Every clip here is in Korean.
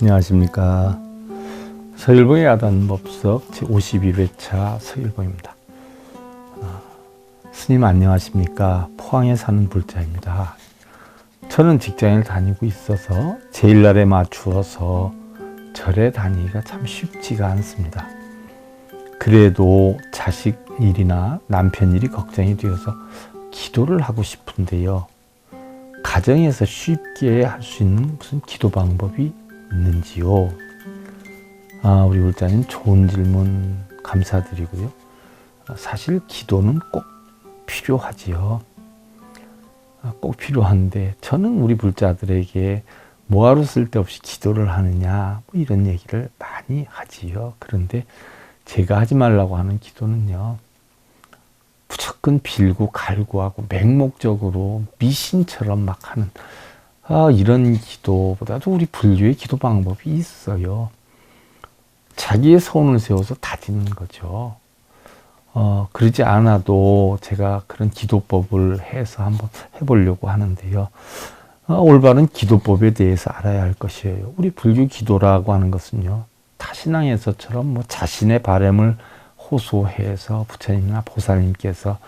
안녕하십니까. 서일봉의 야단 법석 제51회차 서일봉입니다. 아, 스님 안녕하십니까. 포항에 사는 불자입니다. 저는 직장을 다니고 있어서 제일날에 맞추어서 절에 다니기가 참 쉽지가 않습니다. 그래도 자식 일이나 남편 일이 걱정이 되어서 기도를 하고 싶은데요. 가정에서 쉽게 할 수 있는 무슨 기도 방법이 있는지요? 아, 우리 울자님 좋은 질문 감사드리고요. 아, 사실 기도는 꼭 필요하지요. 아, 꼭 필요한데 저는 우리 불자들에게 뭐하러 쓸데없이 기도를 하느냐 뭐 이런 얘기를 많이 하지요. 그런데 제가 하지 말라고 하는 기도는요. 무조건 빌고 갈구하고 맹목적으로 미신처럼 막 하는 아, 이런 기도보다도 우리 불교의 기도 방법이 있어요. 자기의 선을 세워서 다지는 거죠. 어, 그러지 않아도 제가 그런 기도법을 해서 한번 해보려고 하는데요. 어, 올바른 기도법에 대해서 알아야 할 것이에요. 우리 불교 기도라고 하는 것은요. 타신앙에서처럼 뭐 자신의 바램을 호소해서 부처님이나 보살님께서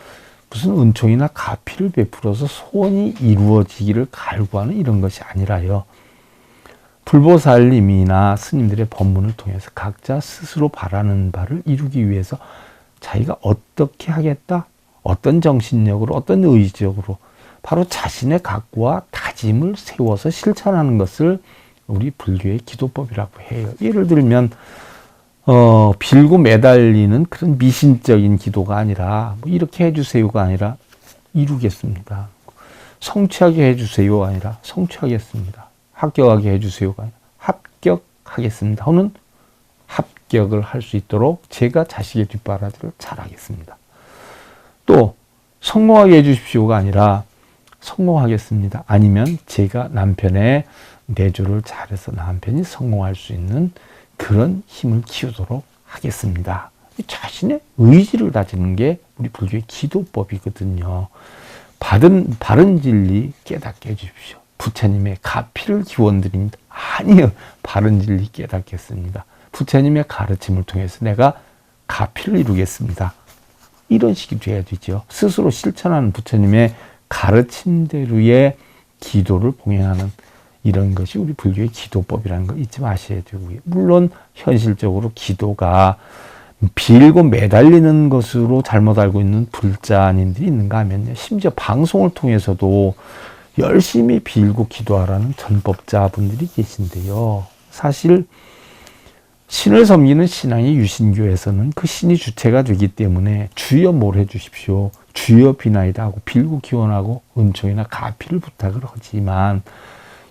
무슨 은총이나 가피를 베풀어서 소원이 이루어지기를 갈구하는 이런 것이 아니라요. 불보살님이나 스님들의 법문을 통해서 각자 스스로 바라는 바를 이루기 위해서 자기가 어떻게 하겠다, 어떤 정신력으로, 어떤 의지적으로 바로 자신의 각고와 다짐을 세워서 실천하는 것을 우리 불교의 기도법이라고 해요. 예를 들면 어, 빌고 매달리는 그런 미신적인 기도가 아니라 뭐 이렇게 해주세요가 아니라 이루겠습니다. 성취하게 해주세요가 아니라 성취하겠습니다. 합격하게 해주세요가 아니라 합격하겠습니다. 혹은 합격을 할 수 있도록 제가 자식의 뒷바라지를 잘하겠습니다. 또 성공하게 해주십시오가 아니라 성공하겠습니다. 아니면 제가 남편의 내조를 잘해서 남편이 성공할 수 있는 그런 힘을 키우도록 하겠습니다. 자신의 의지를 다지는 게 우리 불교의 기도법이거든요. 받은 바른 진리 깨닫게 해주십시오. 부처님의 가피를 기원드립니다. 아니요, 바른 진리 깨닫겠습니다. 부처님의 가르침을 통해서 내가 가피를 이루겠습니다. 이런 식이 돼야 되죠. 스스로 실천하는 부처님의 가르침대로의 기도를 봉행하는 이런 것이 우리 불교의 기도법이라는 거 잊지 마셔야 되고요. 물론 현실적으로 기도가 빌고 매달리는 것으로 잘못 알고 있는 불자님들이 있는가 하면요. 심지어 방송을 통해서도 열심히 빌고 기도하라는 전법자분들이 계신데요. 사실 신을 섬기는 신앙의 유신교에서는 그 신이 주체가 되기 때문에 주여 뭘 해주십시오. 주여 비나이다 하고 빌고 기원하고 은총이나 가피를 부탁을 하지만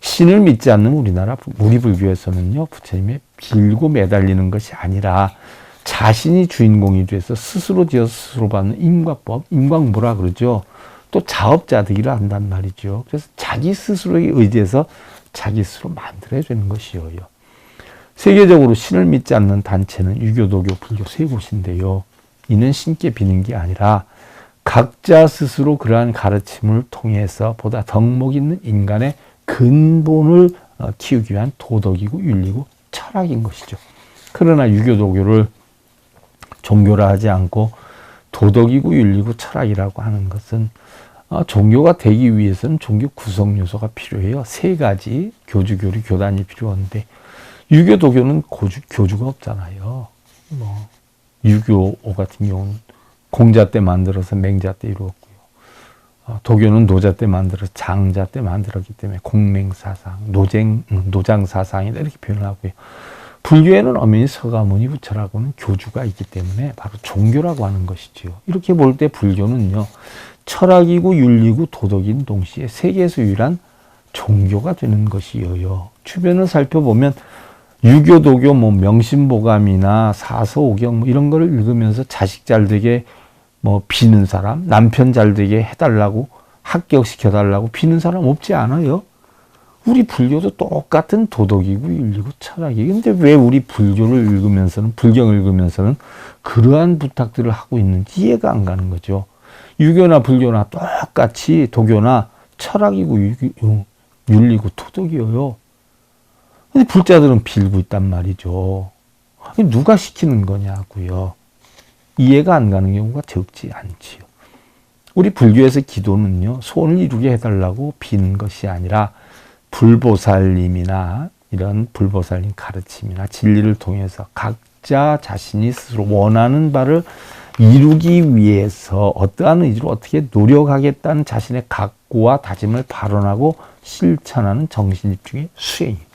신을 믿지 않는 우리나라 우리 불교에서는요 부처님의 빌고 매달리는 것이 아니라 자신이 주인공이 돼서 스스로 지어 스스로 받는 인과법, 인광보라 그러죠. 또 자업자득이라 한단 말이죠. 그래서 자기 스스로에 의지해서 자기 스스로 만들어야 되는 것이에요. 세계적으로 신을 믿지 않는 단체는 유교, 도교, 불교 세 곳인데요. 이는 신께 비는 게 아니라 각자 스스로 그러한 가르침을 통해서 보다 덕목 있는 인간의 근본을 어, 키우기 위한 도덕이고 윤리고 철학인 것이죠. 그러나 유교 도교를 종교라 하지 않고 도덕이고 윤리고 철학이라고 하는 것은 어, 종교가 되기 위해서는 종교 구성 요소가 필요해요. 세 가지 교주, 교리, 교단이 필요한데 유교, 도교는 고주, 교주가 없잖아요. 뭐 유교 같은 경우는 공자 때 만들어서 맹자 때 이루었고 어, 도교는 노자 때 만들어 장자 때 만들었기 때문에 공맹 사상, 노쟁, 음, 노장 사상이다 이렇게 표현을 하고요. 불교에는 엄연히 서가모니 부처라고는 교주가 있기 때문에 바로 종교라고 하는 것이지요. 이렇게 볼 때 불교는요, 철학이고 윤리고 도덕인 동시에 세계에서 유일한 종교가 되는 것이요. 주변을 살펴보면 유교, 도교, 뭐 명심보감이나 사서오경 뭐 이런 거를 읽으면서 자식 잘 되게 뭐 비는 사람, 남편 잘 되게 해달라고 합격시켜 달라고 비는 사람 없지 않아요? 우리 불교도 똑같은 도덕이고 윤리고 철학이. 근데 왜 우리 불교를 읽으면서는, 불경을 읽으면서는 그러한 부탁들을 하고 있는지 이해가 안 가는 거죠. 유교나 불교나 똑같이 도교나 철학이고 윤리고 도덕이에요. 근데 불자들은 빌고 있단 말이죠. 누가 시키는 거냐고요. 이해가 안 가는 경우가 적지 않지요. 우리 불교에서 기도는요, 소원을 이루게 해달라고 비는 것이 아니라 불보살님이나 이런 불보살님 가르침이나 진리를 통해서 각자 자신이 스스로 원하는 바를 이루기 위해서 어떠한 의지로 어떻게 노력하겠다는 자신의 각고와 다짐을 발언하고 실천하는 정신집중의 수행입니다.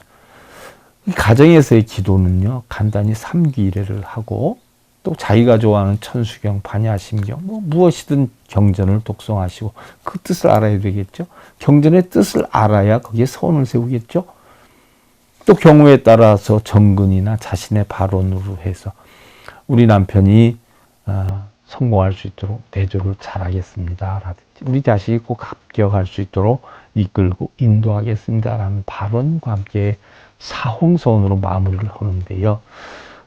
이 가정에서의 기도는요, 간단히 삼기일회를 하고 또 자기가 좋아하는 천수경, 반야심경, 뭐 무엇이든 경전을 독송하시고 그 뜻을 알아야 되겠죠. 경전의 뜻을 알아야 거기에 선을 세우겠죠. 또 경우에 따라서 정근이나 자신의 발언으로 해서 우리 남편이 어, 성공할 수 있도록 대조를 잘하겠습니다. 라든지 우리 자식이 꼭 합격할 수 있도록 이끌고 인도하겠습니다 라는 발언과 함께 사홍소원으로 마무리를 하는데요.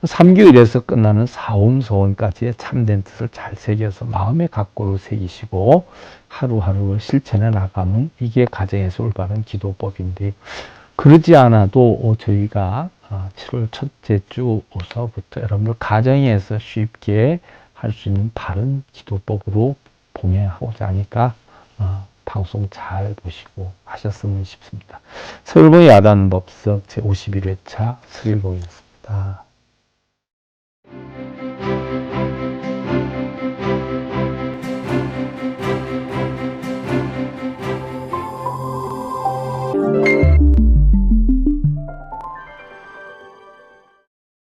3교일에서 끝나는 사홍소원까지의 참된 뜻을 잘 새겨서 마음의 각고로 새기시고 하루하루 실천해 나가면 이게 가정에서 올바른 기도법인데 그러지 않아도 저희가 7월 첫째 주서부터 여러분들 가정에서 쉽게 할 수 있는 바른 기도법으로 봉행하고자 하니까 어, 방송 잘 보시고 하셨으면 싶습니다. 서울봉 야단법석 제51회차 서일봉이었습니다.